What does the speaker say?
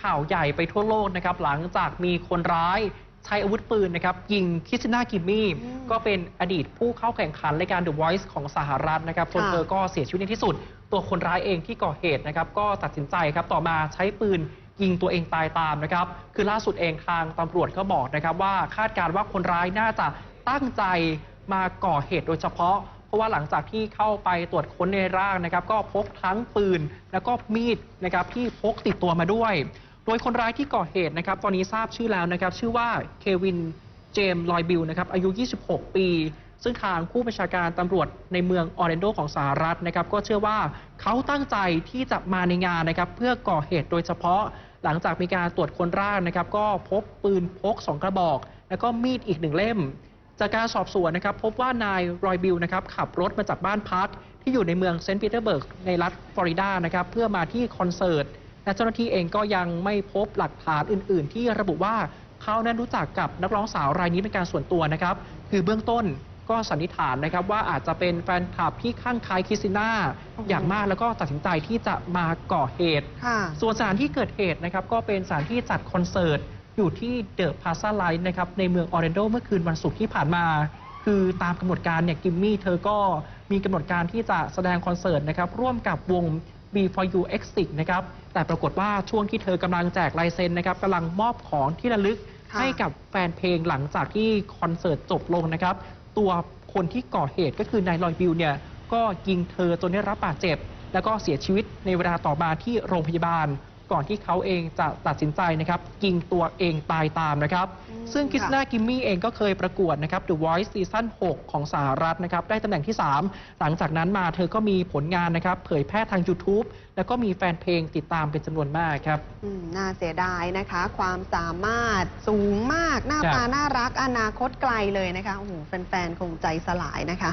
ข่าวใหญ่ไปทั่วโลกนะครับหลังจากมีคนร้ายใช้อาวุธปืนนะครับยิงคริสติน่ากิมมี่อืมก็เป็นอดีตผู้เข้าแข่งขันรายการ The Voice ของสหรัฐนะครับจนค่ะเธอก็เสียชีวิตในที่สุด ตัวคนร้ายเองที่ก่อเหตุนะครับก็ตัดสินใจครับต่อมาใช้ปืนยิงตัวเองตายตามนะครับ คือล่าสุดเองทางตำรวจก็บอกนะครับว่าคาดการณ์ว่าคนร้ายน่าจะตั้งใจมาก่อเหตุโดยเฉพาะ เพราะว่าหลังจากที่เข้าไปตรวจค้นในร่างนะครับ ก็พบทั้งปืน แล้วก็มีดนะครับที่พกติดตัวมาด้วย โดยคนร้ายที่ก่อเหตุนะครับ ตอนนี้ทราบชื่อแล้วนะครับ ชื่อว่าเควินเจมส์ลอยบิลนะครับอายุ 26 ปี ซึ่งทางผู้บัญชาการตำรวจในเมืองออร์แลนโดของสหรัฐนะครับ ก็เชื่อว่าเขาตั้งใจที่จะมาในงานนะครับ เพื่อก่อเหตุโดยเฉพาะหลังจากมีการตรวจค้นร่างนะครับ ก็พบปืนพก 2 กระบอก แล้วก็มีดอีกหนึ่งเล่ม จากการสอบสวนนะครับพบว่านายรอยบิลนะครับขับรถมาจากบ้านพักที่อยู่ในเมืองเซนต์ปีเตอร์เบิร์กในรัฐฟลอริดานะครับเพื่อมาที่คอนเสิร์ตและเจ้าหน้าที่เองก็ยังไม่พบหลักฐานอื่น ๆ ที่ระบุว่าเขานั้นรู้จักกับนักร้องสาวรายนี้เป็นการส่วนตัวนะครับ คือเบื้องต้นก็สันนิษฐานนะครับว่าอาจจะเป็นแฟนคลับที่ข้างคล้ายคริสติน่าอย่างมากแล้วก็ตัดสินใจที่จะมาก่อเหตุค่ะส่วนสถานที่เกิดเหตุนะครับก็เป็นสถานที่จัดคอนเสิร์ต อยู่ที่เดอะพาซาไลท์นะครับในเมืองออร์แลนโดเมื่อคืนวันศุกร์ที่ผ่านมา คือตามกำหนดการเนี่ยกิมมี่เธอก็มีกำหนดการที่จะแสดงคอนเสิร์ตนะครับร่วมกับวง B for You X 6นะครับแต่ปรากฏว่าช่วงที่เธอกำลังแจกลายเซ็นนะครับกำลังมอบของที่ระลึกค่ะให้กับแฟนเพลงหลังจากที่คอนเสิร์ตจบลงนะครับ ตัวคนที่ก่อเหตุก็คือนายลอยบิลเนี่ยก็ยิงเธอจนได้รับบาดเจ็บ แล้วก็เสียชีวิตในเวลาต่อมาที่โรงพยาบาล ก่อนที่เขาเองจะตัดสินใจนะครับยิงตัวเองตายตามนะครับอืมซึ่งคริสค่ะนากิมมี่เองก็เคยประกวดนะครับ The Voice ซีซั่น6 ของสหรัฐนะครับ ได้ตำแหน่งที่ 3 หลังจากนั้นมาเธอก็มีผลงานนะครับ เผยแพร่ทาง YouTube แล้วก็มีแฟนเพลงติดตามเป็นจำนวนมากครับ อืมน่าเสียดายนะคะ ความสามารถสูงมาก หน้าครับ ตาน่ารัก อนาคตไกลเลยนะคะ โอ้โห แฟนๆ คงใจสลายนะคะ